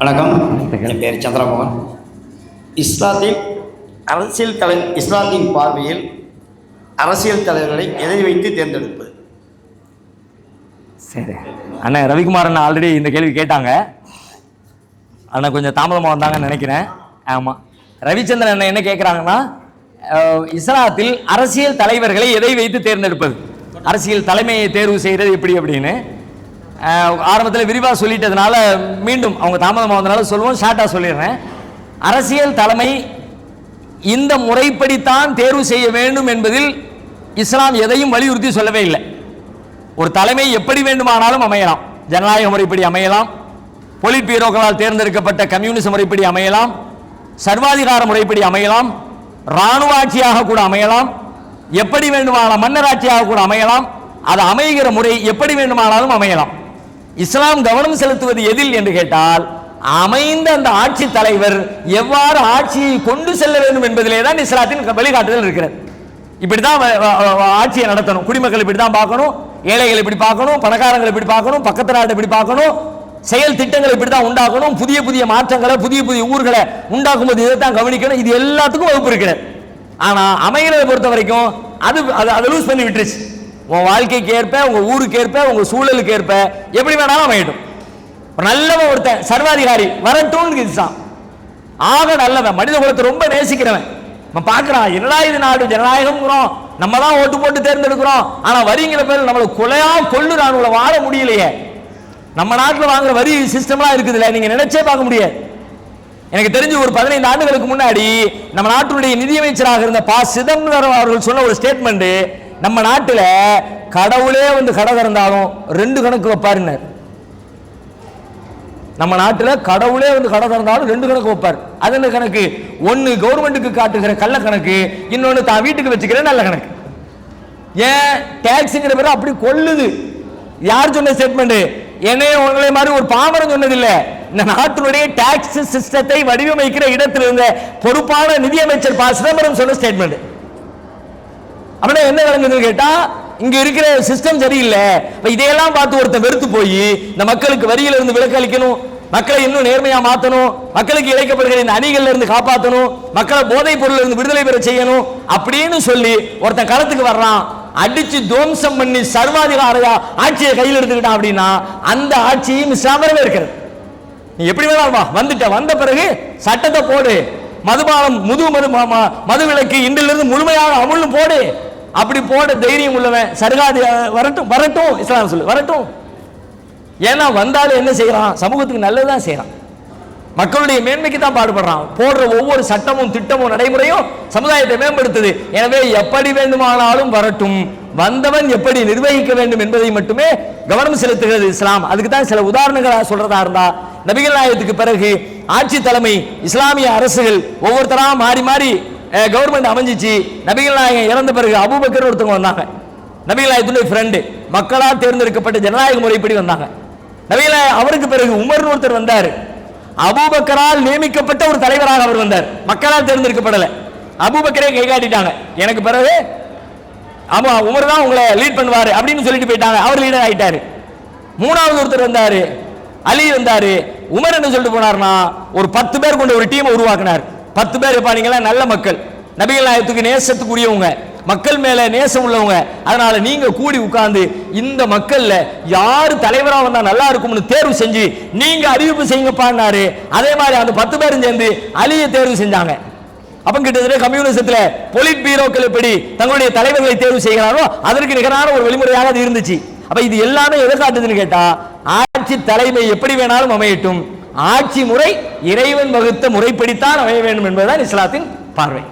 வணக்கம். என் பேர் சந்திரமோகன். இஸ்லாத்தின் அரசியல் தலை இஸ்லாத்தின் பார்வையில் அரசியல் தலைவர்களை எதை வைத்து தேர்ந்தெடுப்பது சரி. அண்ணன் ரவிக்குமார் அண்ணன் ஆல்ரெடி இந்த கேள்வி கேட்டாங்க. அண்ணன் கொஞ்சம் தாமதமாக வந்தாங்கன்னு நினைக்கிறேன். ஆமாம் ரவிச்சந்திரன் அண்ணன் என்ன கேட்குறாங்கன்னா இஸ்லாத்தில் அரசியல் தலைவர்களை எதை வைத்து தேர்ந்தெடுப்பது? அரசியல் தலைமையை தேர்வு செய்கிறது எப்படி அப்படின்னு. ஆரம்பத்தில் விரிவாக சொல்லிட்டதுனால மீண்டும் அவங்க தாமதமாக சொல்லுவோம் ஷார்ட்டாக சொல்லிடுறேன். அரசியல் தலைமை இந்த முறைப்படித்தான் தேர்வு செய்ய வேண்டும் என்பதில் இஸ்லாம் எதையும் வலியுறுத்தி சொல்லவே இல்லை. ஒரு தலைமை எப்படி வேண்டுமானாலும் அமையலாம். ஜனநாயக முறைப்படி அமையலாம். பொலிட் பீரோக்களால் தேர்ந்தெடுக்கப்பட்ட கம்யூனிசம் முறைப்படி அமையலாம். சர்வாதிகார முறைப்படி அமையலாம். இராணுவ ஆட்சியாக கூட அமையலாம். எப்படி வேண்டுமானாலும் மன்னர் ஆட்சியாக கூட அமையலாம். அது அமைகிற முறை எப்படி வேண்டுமானாலும் அமையலாம். இஸ்லாம் கவனம் செலுத்துவது எதில் என்று கேட்டால் அமைந்த அந்த ஆட்சி தலைவர் எவ்வாறு ஆட்சியை கொண்டு செல்ல வேண்டும் என்பதிலே தான் இஸ்லாத்தின் வழிகாட்டுதல் இருக்கிறது. இப்படிதான் வ- ஆட்சியை நடத்தணும். குடிமக்கள் இப்படி தான் பார்க்கணும் ஏழைகள் இப்படி பார்க்கணும் பணக்காரங்களை இப்படி பார்க்கணும் பக்கத்து நாட்டை இப்படி பார்க்கணும் செயல் திட்டங்களை இப்படி தான் உண்டாக்கணும் புதிய புதிய மாற்றங்களை புதிய புதிய ஊர்களை உண்டாக்கும் போது இதை தான் கவனிக்கணும். இது எல்லாத்துக்கும் வகுப்பு இருக்கிறது. ஆனா அமைகிறத பொறுத்த வரைக்கும் அது அது அதை லூஸ் பண்ணி விட்டுருச்சு. உன் வாழ்க்கைக்கு ஏற்ப உங்க ஊருக்கு ஏற்ப உங்க சூழலுக்கு ஏற்ப எப்படி வேணாலும் அமையட்டும். ஒரு நல்லவன் ஒருத்தன் சர்வாதிகாரி வரட்டும்னு இதுதான். ஆக நல்லவன் மனித குலத்தை ரொம்ப நேசிக்கிறவன். நம்ம பார்க்குறான் என்னடா இது நாடு ஜனநாயகம்ங்கிறோம். நம்ம தான் ஓட்டு போட்டு தேர்ந்தெடுக்கிறோம். ஆனா வரிங்கிற பேர் நம்மளை கொலையா கொள்ளுறான் உங்களை வாழ முடியலையே. நம்ம நாட்டில் வாங்குற வரி சிஸ்டம்லாம் இருக்குதுல்ல நீங்க நினைச்சே பார்க்க முடியாது. எனக்கு தெரிஞ்சு ஒரு பதினைந்து ஆண்டுகளுக்கு முன்னாடி நம்ம நாட்டினுடைய நிதியமைச்சராக இருந்த பா. சிதம்பரம் அவர்கள் சொன்ன ஒரு ஸ்டேட்மெண்ட்டு நம்ம நாட்டில் கடவுளே வந்து கடை திறந்தாலும் ரெண்டு கணக்கு வைப்பாருன்னார் நம்ம நாட்டில் கடவுளே வந்து கடை திறந்தாலும் ரெண்டு கணக்கு வைப்பார். அது என்ன கணக்கு? ஒன்று கவர்மெண்ட்டுக்கு காட்டுகிற கள்ள கணக்கு இன்னொன்று தான் வீட்டுக்கு வச்சுக்கிற நல்ல கணக்கு. ஏன்? டேக்ஸுங்கிற பேர் அப்படி கொல்லுது யார் சொன்ன ஸ்டேட்மெண்ட் என்னையே உங்களை மாதிரி ஒரு பாமரம் சொன்னதில்லை. இந்த நாட்டினுடைய டாக்ஸ் சிஸ்டத்தை வடிவமைக்கிற இடத்திலிருந்த பொறுப்பான நிதியமைச்சர் ப சிதம்பரம் சொன்ன ஸ்டேட்மெண்ட் அப்படின்னா என்ன விளங்குதுன்னு கேட்டா இங்க இருக்கிற சிஸ்டம் சரியில்லை. இதையெல்லாம் பார்த்து ஒருத்தன் வெறுத்து போய் இந்த மக்களுக்கு வரியில இருந்து விலக்கு அளிக்கணும் மக்களை இன்னும் நேர்மையா மாத்தணும் மக்களுக்கு இழைக்கப்படுகிற இந்த அணிகள்ல இருந்து காப்பாற்றணும் மக்களை போதைப் பொருள் இருந்து விடுதலை பெற செய்யணும் அப்படின்னு சொல்லி ஒருத்தன் களத்துக்கு வர்றான். அடிச்சு துவம்சம் பண்ணி சர்வாதிகாரையா ஆட்சியை கையில் எடுத்துக்கிட்டான் அப்படின்னா அந்த ஆட்சியும் இஸ்லாமரவே இருக்கிறது. நீ எப்படி வேணாலும் வா வந்துட்ட. வந்த பிறகு சட்டத்தை போடு. மதுபானம் முது மது ம- மது விலக்கு இன்றிலிருந்து முழுமையாக அமுல்னு போடு. அப்படி போட தைரியம் உள்ளவன் சருகாதி வரட்டும் வரட்டும் இஸ்லாம் சொல்லு வரட்டும். ஏன்னா வந்தாலும் என்ன செய்யறான்? சமூகத்துக்கு நல்லதுதான் செய்யறான். மக்களுடைய மேன்மைக்கு தான் பாடுபடுறான். போடுற ஒவ்வொரு சட்டமும் திட்டமும் நடைமுறையும் சமுதாயத்தை மேம்படுத்துது. எனவே எப்படி வேண்டுமானாலும் வரட்டும். வந்தவன் எப்படி நிர்வகிக்க வேண்டும் என்பதை மட்டுமே கவனம் செலுத்துகிறது இஸ்லாம். அதுக்கு தான் சில உதாரணங்களா சொல்றதா இருந்தா நபிகள் நாயகத்துக்கு பிறகு ஆட்சி தலைமை இஸ்லாமிய அரசுகள் ஒவ்வொருத்தரா மாறி மாறி கவர்மெண்ட் அமைஞ்சிச்சு. நபிகள் நாயகம் இறந்த பிறகு அபுபக்கர் ஒருத்தவங்க வந்தாங்க. நபிகள் நாயகத்துடைய ஃப்ரெண்டு மக்களால் தேர்ந்தெடுக்கப்பட்ட ஜனநாயக முறைப்படி வந்தாங்க. நபிகள் அவருக்கு பிறகு உமர்னு ஒருத்தர் வந்தார். அபூபக்கரால் நியமிக்கப்பட்ட ஒரு தலைவராக அவர் வந்தார். மக்களால் தேர்ந்தெடுக்கப்படலை. அபூபக்கரே கை காட்டிட்டாங்க எனக்கு பிறகு ஆமா உமர் தான் உங்களை லீட் பண்ணுவார் அப்படின்னு சொல்லிட்டு போயிட்டாங்க. அவர் லீடர் ஆயிட்டாரு. மூணாவது ஒருத்தர் வந்தாரு. அலி வந்தாரு. உமர் என்ன சொல்லிட்டு போனார்னா ஒரு பத்து பேர் கொண்ட ஒரு டீமை உருவாக்குனார். பத்து பேர் இருப்பானீங்களா நல்ல மக்கள். நபிகள் நாயகத்துக்கு நேசத்துக்குரியவங்க. மக்கள் மேல நேசம் உள்ளவங்க. அதனால நீங்க கூடி உட்கார்ந்து இந்த மக்கள்ல யாரு தலைவரா வந்தா நல்லா இருக்கும்னு தேர்வு செஞ்சு நீங்க அறிவிப்பு செய்யுங்கப்பான்னாரு அதே மாதிரி அந்த பத்து பேரும் சேர்ந்து அலியை தேர்வு செஞ்சாங்க. அப்ப கிட்டத்தட்ட கம்யூனிசத்துல பொலிட் பீரோக்கள் எப்படி தங்களுடைய தலைவர்களை தேர்வு செய்கிறாரோ அதற்கு நிகரான ஒரு வழிமுறையாக அது இருந்துச்சு. அப்ப இது எல்லாமே எதை காட்டுதுன்னு கேட்டா ஆட்சி தலைமை எப்படி வேணாலும் அமையட்டும். ஆட்சி முறை இறைவன் வகுத்த முறைப்படித்தான் அமைய வேண்டும் என்பதுதான் இஸ்லாத்தின் பார்வை.